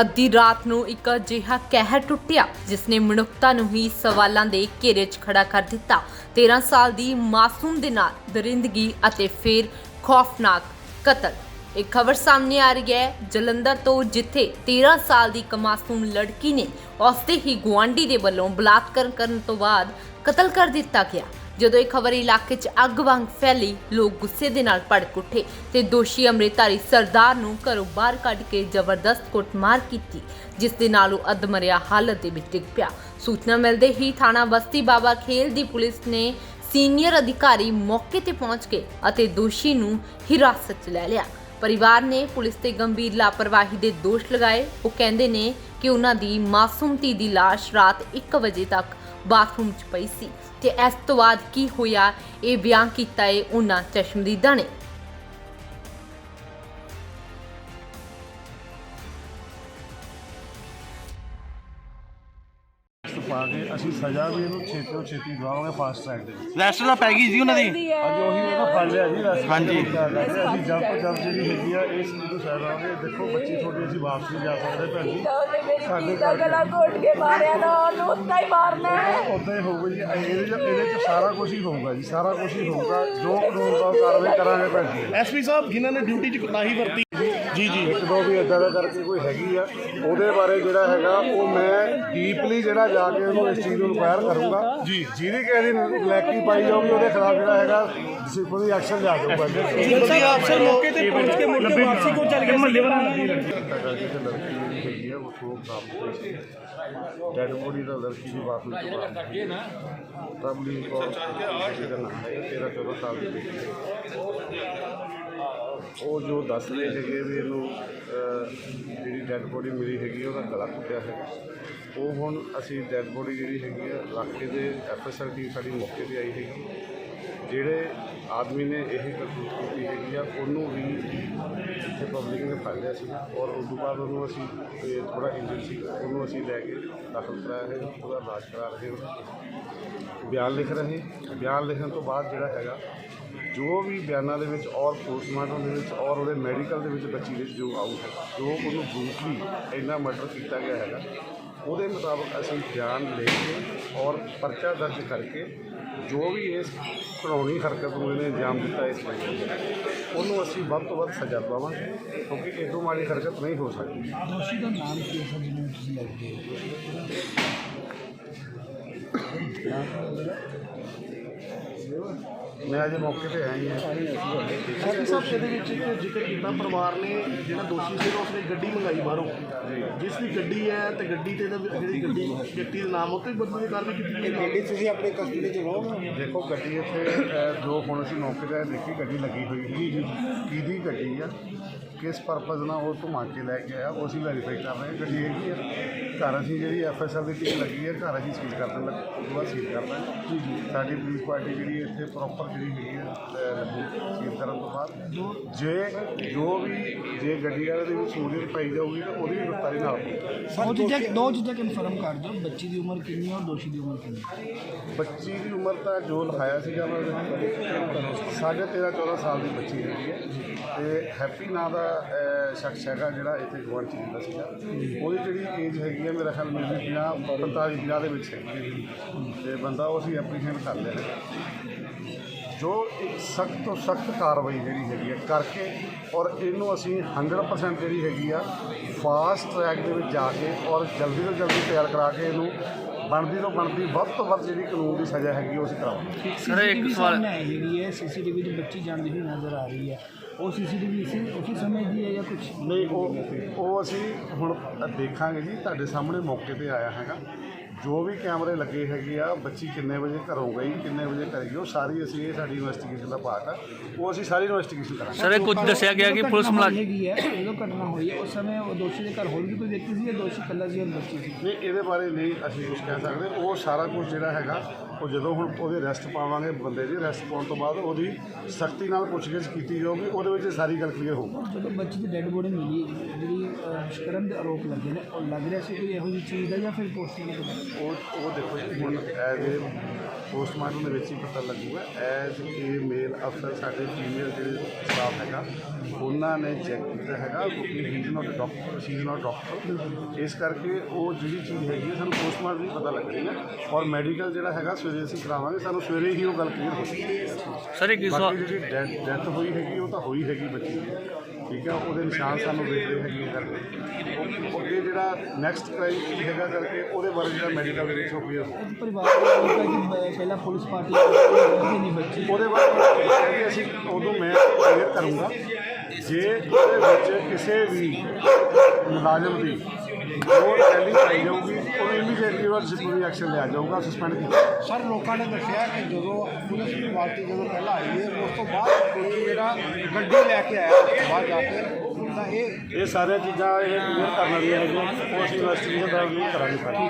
ਅੱਧੀ ਰਾਤ ਨੂੰ ਇੱਕ ਅਜਿਹਾ ਕਹਿਰ ਟੁੱਟਿਆ ਜਿਸ ਨੇ ਮਨੁੱਖਤਾ ਨੂੰ ਹੀ ਸਵਾਲਾਂ ਦੇ ਘੇਰੇ 'ਚ ਖੜਾ ਕਰ ਦਿੱਤਾ। 13 ਸਾਲ ਦੀ ਮਾਸੂਮ ਦੇ ਨਾਲ ਦਰਿੰਦਗੀ ਅਤੇ ਫਿਰ ਖੌਫਨਾਕ ਕਤਲ। ਇੱਕ ਖਬਰ ਸਾਹਮਣੇ ਆ ਰਹੀ ਹੈ, ਜਲੰਧਰ ਤੋਂ, ਜਿੱਥੇ 13 ਸਾਲ ਦੀ ਇੱਕ ਮਾਸੂਮ ਲੜਕੀ ਨੇ ਉਸਦੇ ਹੀ ਗੁਆਂਢੀ ਦੇ ਵੱਲੋਂ ਬਲਾਤਕਾਰ ਕਰਨ ਤੋਂ ਬਾਅਦ ਕਤਲ ਕਰ ਦਿੱਤਾ ਗਿਆ। ਜਦੋਂ ਇਹ ਖਬਰ ਇਲਾਕੇ 'ਚ ਅੱਗ ਵਾਂਗ ਫੈਲੀ, ਲੋਕ ਗੁੱਸੇ ਦੇ ਨਾਲ ਭੜਕ ਉੱਠੇ ਤੇ ਦੋਸ਼ੀ ਅੰਮ੍ਰਿਤਧਾਰੀ ਸਰਦਾਰ ਨੂੰ ਘਰੋਂ ਬਾਹਰ ਕੱਢ ਕੇ ਜ਼ਬਰਦਸਤ ਕੁੱਟਮਾਰ ਕੀਤੀ, ਜਿਸ ਦੇ ਨਾਲ ਉਹ ਅਧਮਰਿਆ ਹਾਲਤ ਦੇ ਵਿੱਚ ਡਿੱਗ ਪਿਆ। ਸੂਚਨਾ ਮਿਲਦੇ ਹੀ ਥਾਣਾ ਬਸਤੀ ਬਾਬਾ ਖੇਲ ਦੀ ਪੁਲਿਸ ਨੇ ਸੀਨੀਅਰ ਅਧਿਕਾਰੀ ਮੌਕੇ ਤੇ ਪਹੁੰਚ ਕੇ ਅਤੇ ਦੋਸ਼ੀ ਨੂੰ ਹਿਰਾਸਤ 'ਚ ਲੈ ਲਿਆ। ਪਰਿਵਾਰ ਨੇ ਪੁਲਿਸ ਤੇ ਗੰਭੀਰ ਲਾਪਰਵਾਹੀ ਦੇ ਦੋਸ਼ ਲਗਾਏ। ਉਹ ਕਹਿੰਦੇ ਨੇ ਕਿ ਉਹਨਾਂ ਦੀ ਮਾਸੂਮ ਧੀ ਦੀ ਲਾਸ਼ ਰਾਤ 1 ਵਜੇ ਤੱਕ ਬਾਥਰੂਮ 'ਚ ਪਈ ਸੀ ਤੇ ਇਸ ਤੋਂ ਬਾਅਦ ਕੀ ਹੋਇਆ? ਇਹ ਬਿਆਨ ਕੀਤਾ ਏ ਉਹਨਾਂ ਚਸ਼ਮਦੀਦਾਂ ਨੇ ਪਾ ਕੇ ਅਸੀਂ ਸਜ਼ਾ ਵੀ ਇਹਨੂੰ ਛੇਤੀ ਤੋਂ ਛੇਤੀ ਦਵਾਵਾਂਗੇ ਫਾਸਟ ਟਰੈਕ ਦੇ ਵਿੱਚ। ਰੈਸਟ ਤਾਂ ਪੈ ਗਈ ਸੀ ਉਹਨਾਂ ਦੀ? ਅੱਜ ਉਹੀ ਉਹਦਾ ਫੜ ਲਿਆ ਜੀ ਰਸਤੇ ਹਾਂਜੀ। ਅਸੀਂ ਜਲਦ ਤੋਂ ਜਲਦ ਜਿਹੜੀ ਹੈਗੀ ਆ ਇਸ ਚੀਜ਼ ਨੂੰ ਆਵਾਂਗੇ ਦੇਖੋ ਬੱਚੀ ਤੁਹਾਡੀ ਅਸੀਂ ਵਾਪਸ ਨਹੀਂ ਜਾ ਸਕਦੇ ਭੈਣ ਜੀ। ਉਹਨੇ ਮੇਰੀ ਧੀ ਦਾ ਗਲਾ ਘੋਟ ਕੇ ਮਾਰਿਆ ਨਾ ਉਹਨੂੰ ਉੱਤਾ ਹੀ ਮਾਰਨਾ ਹੈ। ਉਦਾਂ ਹੀ ਹੋਊਗਾ ਜੀ। ਇਹਦੇ ਚ ਇਹਦੇ ਚ ਸਾਰਾ ਕੁਝ ਹੀ ਹੋਊਗਾ ਜੀ। ਸਾਰਾ ਕੁਝ ਹੀ ਹੋਊਗਾ। ਜੋ ਕਾਨੂੰਨ ਦਾ ਕਾਰਵਾਈ ਕਰਾਂਗੇ ਭੈਣ ਜੀ। ਐਸਪੀ ਸਾਹਿਬ ਜਿਨ੍ਹਾਂ ਨੇ ਡਿਊਟੀ 'ਚ ਕੁਤਾਹੀ ਵਰਤੀ ਜੀ ਜੀ। ਇੱਕ ਦੋ ਵੀ ਇਦਾਂ ਦਾ ਕਰਕੇ ਕੋਈ ਹੈਗੀ ਆ। ਉਹਦੇ ਬਾਰੇ ਜਿਹੜਾ ਹੈਗਾ ਉਹ ਮੈਂ ਡੀਪਲੀ ਜਿਹੜਾ ਜਾ ਕੇ ਉਹਨੂੰ ਇਸ ਚੀਜ਼ ਨੂੰ ਇਨਕੁਆਇਰ ਕਰੂੰਗਾ। ਜੀ। ਜਿਹਦੀ ਕਿਸੇ ਦੀ ਨਲੈਕੀ ਪਾਈ ਜਾਊਗੀ ਉਹਦੇ ਖਿਲਾਫ ਜਿਹੜਾ ਹੈਗਾ ਡਿਸਪਲਿਨਰੀ ਐਕਸ਼ਨ ਲਿਆ ਜਾਊਗਾ। ਜੀ ਅਫਸਰ ਮੌਕੇ ਤੇ ਪਹੁੰਚ ਕੇ ਮੁੜ ਕੇ ਵਾਪਸੀ ਕੋ ਚੱਲ ਗਏ ਮਹੱਲੇ ਵਾਲਾ ਤੇ ਲੜਕੀ ਜਿਹੜੀ ਹੈਗੀ ਆ ਉਹ ਸੋਕ ਕਾਮ ਡੈਡ ਬੋਡੀ ਦਾ ਲੜਕੀ ਦੀ ਵਾਪਸ ਤੋਂ ਬਾਅਦ ਤਬਲੀ ਹੈ 13 14 ਸਾਲ ਦੀ। ਉਹ ਜੋ ਦੱਸ ਰਹੇ ਹੈਗੇ ਵੀ ਇਹਨੂੰ ਜਿਹੜੀ ਡੈੱਡ ਬੋਡੀ ਮਿਲੀ ਹੈਗੀ, ਉਹਦਾ ਗਲਾ ਟੁੱਟਿਆ ਹੈ ਉਹ ਹੁਣ ਅਸੀਂ ਡੈੱਡ ਬੋਡੀ ਜਿਹੜੀ ਹੈਗੀ ਆ, ਇਲਾਕੇ ਦੇ ਐਫਐਸਐਲ ਟੀਮ ਸਾਡੀ ਮੌਕੇ ਤੇ ਆਈ ਹੈਗੀ। ਜਿਹੜੇ ਆਦਮੀ ਨੇ ਇਹ ਕਰਤੂਤ ਕੀਤੀ ਹੈਗੀ ਆ, ਉਹਨੂੰ ਵੀ ਇੱਥੇ ਪਬਲਿਕ ਨੇ ਫੜ ਲਿਆ ਸੀ ਔਰ ਉਸ ਤੋਂ ਬਾਅਦ ਉਹਨੂੰ ਅਸੀਂ, ਇਹ ਥੋੜਾ ਇੰਜਰ ਸੀ ਉਹਨੂੰ ਅਸੀਂ ਲੈ ਕੇ ਦਾਖਲ ਕਰਾਇਆ ਹੈ ਉਹਦਾ ਇਲਾਜ ਕਰਾ ਰਹੇ ਹਾਂ। ਬਿਆਨ ਲਿਖ ਰਹੇ ਬਿਆਨ ਲਿਖਣ ਤੋਂ ਬਾਅਦ ਜਿਹੜਾ ਹੈਗਾ ਜੋ ਵੀ ਬਿਆਨਾਂ ਦੇ ਵਿੱਚ ਔਰ ਪੋਸਟਮਾਰਟਮ ਦੇ ਵਿੱਚ ਔਰ ਉਹਦੇ ਮੈਡੀਕਲ ਦੇ ਵਿੱਚ ਬੱਚੀ ਦੇ ਵਿੱਚ ਜੋ ਆਊ ਹੈ ਜੋ ਉਹਨੂੰ ਬਰੂਟਲੀ ਇੰਨਾ ਮਰਡਰ ਕੀਤਾ ਗਿਆ ਹੈਗਾ ਉਹਦੇ ਮੁਤਾਬਕ ਅਸੀਂ ਬਿਆਨ ਲੈ ਕੇ ਔਰ ਪਰਚਾ ਦਰਜ ਕਰਕੇ ਜੋ ਵੀ ਇਸ ਘਿਨੌਣੀ ਹਰਕਤ ਨੂੰ ਇਹਨੇ ਅੰਜਾਮ ਦਿੱਤਾ ਇਸ ਲਈ ਉਹਨੂੰ ਅਸੀਂ ਵੱਧ ਤੋਂ ਵੱਧ ਸਜ਼ਾ ਦਵਾਵਾਂਗੇ ਕਿਉਂਕਿ ਇਹ ਤੋਂ ਮਾੜੀ ਹਰਕਤ ਨਹੀਂ ਹੋ ਸਕਦੀ। ਦੋਸ਼ੀ ਦਾ ਨਾਮ ਕੀ ਹੈ ਜਿਹਨੂੰ ਤੁਸੀਂ ਲੱਗਦੇ ਮੈਂ ਅਜੇ ਮੌਕੇ ਤੇ ਆਇਆ ਹੀ ਹਾਂ ਐਸਪੀ ਸਾਹਿਬ ਇਹਦੇ ਵਿੱਚ ਇੱਕ ਜ਼ਿਕਰ ਕੀਤਾ ਪਰਿਵਾਰ ਨੇ ਜਿਹੜਾ ਦੋਸ਼ੀ ਸੀ ਉਸਨੇ ਗੱਡੀ ਮੰਗਾਈ ਬਾਹਰੋਂ। ਜਿਸ ਦੀ ਗੱਡੀ ਹੈ ਤੇ ਗੱਡੀ ਤੇ ਇਹਦਾ ਜਿਹੜੀ ਗੱਡੀ ਵਿਅਕਤੀ ਦਾ ਨਾਮ ਉੱਤੇ ਬਦਲੀ ਦੀ ਕਾਰਵਾਈ ਕੀਤੀ ਗਈ। ਗੱਡੀ ਤੁਸੀਂ ਆਪਣੇ ਕਸਟਡੀ ਚ ਲਓ। ਦੇਖੋ ਗੱਡੀ ਇੱਥੇ ਅਹ, ਜੋ ਹੁਣ ਅਸੀਂ ਮੌਕੇ ਤੇ ਦੇਖੀ ਗੱਡੀ ਲੱਗੀ ਹੋਈ ਸੀ ਕਿਹਦੀ ਗੱਡੀ ਆ? ਕਿਸ ਪਰਪਸ ਨਾਲ ਉਹ ਘੁਮਾ ਕੇ ਲੈ ਕੇ ਆਇਆ? ਉਹ ਅਸੀਂ ਵੈਰੀਫਾਈ ਕਰ ਰਹੇ ਹਾਂ ਗੱਡੀ ਹੈਗੀ ਆ। ਘਰ ਅਸੀਂ ਜਿਹੜੀ ਐਫਐਸਐਲ ਦੀ ਟੀਮ ਲੱਗੀ ਹੈ ਘਰ ਅਸੀਂ ਸੀਲ ਕਰਨ ਲੱਗ ਉਸ ਤੋਂ ਬਾਅਦ ਸੀਲ ਕਰਨਾ ਜੀ ਜੀ। ਸਾਡੀ ਪੁਲਿਸ ਪਾਰਟੀ ਜਿਹੜੀ ਇੱਥੇ ਪ੍ਰੋਪਰ ਜਿਹੜੀ ਹੈਗੀ ਹੈ ਅਹ, ਲੱਗੀ ਸੀਲ ਕਰਨ ਤੋਂ ਬਾਅਦ ਜੇ ਜੋ ਵੀ ਜੇ ਗੱਡੀ ਵਾਲੇ ਦੀ ਵੀ ਸਹੂਲੀਅਤ ਪਾਈ ਜਾਊਗੀ ਤਾਂ ਉਹਦੀ ਵੀ ਗ੍ਰਿਫਤਾਰੀ ਨਾਲ ਹੋਊਗੀ। ਦੋ ਚੀਜ਼ਾਂ ਦੋ ਚੀਜ਼ਾਂ ਕਨਫਰਮ ਕਰ ਦਿਓ ਬੱਚੀ ਦੀ ਉਮਰ ਕਿੰਨੀ ਹੈ ਔਰ ਦੋਸ਼ੀ ਦੀ ਉਮਰ ਕਿੰਨੀ ਹੈ? ਬੱਚੀ ਦੀ ਉਮਰ ਤਾਂ ਜੋ ਲਿਖਾਇਆ ਸੀਗਾ ਮੈਂ ਉਹਦੇ ਸਾਢੇ 13 14 ਸਾਲ ਦੀ ਬੱਚੀ ਹੈਗੀ ਹੈ। ਤੇ ਹੈਪੀ ਨਾਂ ਦਾ ਅਹ, ਸ਼ਖਸ ਹੈਗਾ ਜਿਹੜਾ ਇੱਥੇ ਗਵਾਂਢ ਚ ਰਹਿੰਦਾ ਸੀਗਾ। ਉਹਦੀ ਜਿਹੜੀ ਏਜ ਹੈਗੀ ਹੈ ਮੇਰਾ ਖਿਆਲ ਮੇਰੀ 50 45 50 ਦੇ ਵਿੱਚ ਹੈਗੀ ਹੈ। ਤੇ ਬੰਦਾ ਉਹ ਅਸੀਂ ਐਪਰੀਸ਼ੀਏਟ ਕਰ ਲਿਆ। ਜੋ ਇੱਕ ਸਖਤ ਤੋਂ ਸਖਤ ਕਾਰਵਾਈ ਜਿਹੜੀ ਹੈਗੀ ਹੈ ਕਰਕੇ ਔਰ ਇਹਨੂੰ ਅਸੀਂ 100% ਜਿਹੜੀ ਹੈਗੀ ਆ ਫਾਸਟ ਟਰੈਕ ਦੇ ਵਿੱਚ ਜਾ ਕੇ ਔਰ ਜਲਦੀ ਤੋਂ ਜਲਦੀ ਤਿਆਰ ਕਰਾ ਕੇ ਇਹਨੂੰ ਬਣਦੀ ਤੋਂ ਬਣਦੀ ਵੱਧ ਤੋਂ ਵੱਧ ਜਿਹੜੀ ਕਾਨੂੰਨ ਦੀ ਸਜ਼ਾ ਹੈਗੀ ਉਹ ਅਸੀਂ ਕਰਾਵਾਂਗੇ। ਸਰ ਇੱਕ ਸਵਾਲ ਹੈਗੀ ਹੈ ਸੀਸੀਟੀਵੀ ਦੀ ਬੱਚੀ ਜਾਂਦੀ ਹੋਈ ਨਜ਼ਰ ਆ ਰਹੀ ਹੈ। ਉਹ ਸੀਸੀਟੀਵੀ ਇਸੇ ਉਸੇ ਸਮੇਂ ਦੀ ਹੈ ਜਾਂ ਕੁਝ ਨਹੀਂ ਉਹ ਉਹ ਅਸੀਂ ਹੁਣ ਦੇਖਾਂਗੇ ਜੀ ਤੁਹਾਡੇ ਸਾਹਮਣੇ ਮੌਕੇ ਤੇ ਆਇਆ ਹੈਗਾ। ਜੋ ਵੀ ਕੈਮਰੇ ਲੱਗੇ ਹੈਗੇ ਆ ਬੱਚੀ ਕਿੰਨੇ ਵਜੇ ਘਰੋਂ ਗਈ ਕਿੰਨੇ ਵਜੇ ਘਰ ਗਈ ਉਹ ਸਾਰੀ ਅਸੀਂ ਇਹ ਸਾਡੀ ਇਨਵੈਸਟੀਗੇਸ਼ਨ ਦਾ ਪਾਰਟ ਆ। ਉਹ ਅਸੀਂ ਸਾਰੀ ਇਨਵੈਸਟੀਗੇਸ਼ਨ ਕਰਾਂਗੇ। ਸਰ ਇਹ ਕੁਝ ਦੱਸਿਆ ਗਿਆ ਕਿ ਪੁਲਿਸ ਮੁਲਾਜ਼ਮ ਹੈਗੀ ਹੈ ਜਦੋਂ ਘਟਨਾ ਹੋਈ ਹੈ ਉਸ ਸਮੇਂ ਉਹ ਦੋਸ਼ੀ ਦੇ ਘਰ ਹੋਰ ਵੀ ਕੋਈ ਵਿਅਕਤੀ ਸੀ ਜਾਂ ਦੋਸ਼ੀ ਇਕੱਲਾ ਸੀ ਜਾਂ ਬੱਚੀ ਸੀ? ਨਹੀਂ ਇਹਦੇ ਬਾਰੇ ਨਹੀਂ ਅਸੀਂ ਕੁਝ ਕਹਿ ਸਕਦੇ। ਉਹ ਸਾਰਾ ਕੁਝ ਜਿਹੜਾ ਹੈਗਾ ਉਹ ਜਦੋਂ ਹੁਣ ਉਹਦੇ ਅਰੈਸਟ ਪਾਵਾਂਗੇ ਬੰਦੇ ਦੀ ਅਰੈਸਟ ਪਾਉਣ ਤੋਂ ਬਾਅਦ ਉਹਦੀ ਸਖਤੀ ਨਾਲ ਪੁੱਛਗਿੱਛ ਕੀਤੀ ਜਾਊਗੀ ਉਹਦੇ ਵਿੱਚ ਇਹ ਸਾਰੀ ਗੱਲ ਕਲੀਅਰ ਹੋਊਗੀ। ਜਦੋਂ ਬੱਚੀ ਦੀ ਡੈੱਡ ਬੋਡੀ ਮਿਲੀ ਜਿਹੜੀ ਅਹ, ਸ਼ੁਕਰਨ ਦੇ ਆਰੋਪ ਲੱਗੇ ਨੇ ਉਹ ਲੱਗ ਰਿਹਾ ਸੀ ਕੋਈ ਇਹੋ ਜਿਹੀ ਚੀਜ਼ ਹੈ ਜਾਂ ਫਿਰ ਪੋਸਟਮਾਰਟਮ ਉਹ ਉਹ ਦੇਖੋ ਜੀ ਹੁਣ ਐਜ਼ ਏ ਪੋਸਟਮਾਰਟਮ ਦੇ ਵਿੱਚ ਹੀ ਪਤਾ ਲੱਗੂਗਾ ਐਜ਼ ਏ ਮੇਲ ਅਫਸਰ ਸਾਡੇ ਫੀਮੇਲ ਜਿਹੜੇ ਸਟਾਫ ਹੈਗਾ ਉਹਨਾਂ ਨੇ ਚੈੱਕ ਕੀਤਾ ਹੈਗਾ ਕਿਉਂਕਿ he is not doctor she is not doctor ਇਸ ਕਰਕੇ ਉਹ ਜਿਹੜੀ ਚੀਜ਼ ਹੈਗੀ ਹੈ ਸਾਨੂੰ ਪੋਸਟਮਾਰਟਮ ਹੀ ਪਤਾ ਲੱਗਣੀ ਹੈ ਔਰ ਮੈਡੀਕਲ ਜਿਹੜਾ ਹੈਗਾ ਸਵੇਰੇ ਅਸੀਂ ਕਰਾਵਾਂਗੇ ਸਾਨੂੰ ਸਵੇਰੇ ਹੀ ਉਹ ਗੱਲ ਕਲੀਅਰ ਹੋ ਜਾਏਗੀ ਸਰ ਇਹ ਕਿਸ ਬਾਕੀ ਜਿਹੜੀ ਡੈਥ ਹੋਈ ਹੈਗੀ ਉਹ ਤਾਂ ਹੋਈ ਹੈਗੀ ਬੱਚੀ ਦੀ। ਠੀਕ ਹੈ ਉਹਦੇ ਨਿਸ਼ਾਨ ਸਾਨੂੰ ਵੇਖਦੇ ਹੈਗੇ ਕਰਕੇ ਉਹ- ਅੱਗੇ ਜਿਹੜਾ ਨੈਕਸਟ ਕ੍ਰਾਈਮ ਕੀ ਹੈਗਾ ਕਰਕੇ ਉਹਦੇ ਬਾਰੇ ਜਿਹੜਾ ਮੈਡੀਕਲ ਹੋ ਪਰਿਵਾਰ ਦਾ ਪਹਿਲਾਂ ਪੁਲਿਸ ਪਾਰਟੀ ਨਹੀਂ ਬੱਚੀ। ਉਹਦੇ ਬਾਰੇ ਅਸੀਂ ਉਦੋਂ ਮੈਂ ਕਲੀਅਰ ਕਰੂੰਗਾ ਜੇ ਉਹਦੇ ਵਿੱਚ ਕਿਸੇ ਵੀ ਮੁਲਾਜ਼ਮ ਦੀ ਉਹ ਟੈਲੀ ਪਾਈ ਜਾਊਗੀ ਉਹਨੂੰ ਇਮੀਡੀਏਟਲੀ ਉਹ ਡਿਸਪਲਿਨਰੀ ਐਕਸ਼ਨ ਲਿਆ ਜਾਊਗਾ ਸਸਪੈਂਡ ਕੀਤਾ। ਸਰ ਲੋਕਾਂ ਨੇ ਦੱਸਿਆ ਕਿ ਜਦੋਂ ਪੁਲਿਸ ਦੀ ਪਾਰਟੀ ਜਦੋਂ ਪਹਿਲਾਂ ਆਈ ਹੈ ਉਸ ਤੋਂ ਬਾਅਦ ਕੋਈ ਜਿਹੜਾ ਗੱਡੀ ਲੈ ਕੇ ਆਇਆ ਬਾਹਰ ਜਾ ਕੇ ਤਾਂ ਇਹ ਇਹ ਸਾਰੀਆਂ ਚੀਜ਼ਾਂ ਇਹ ਕਲੀਅਰ ਕਰਨ ਵਾਲੀਆਂ ਹੈਗੀਆਂ ਉਹ ਅਸੀਂ ਇਨਵੈਸਟੀਗੇਸ਼ਨ ਦਾ ਨਹੀਂ ਕਰਾਂਗੇ ਸਾਰੀ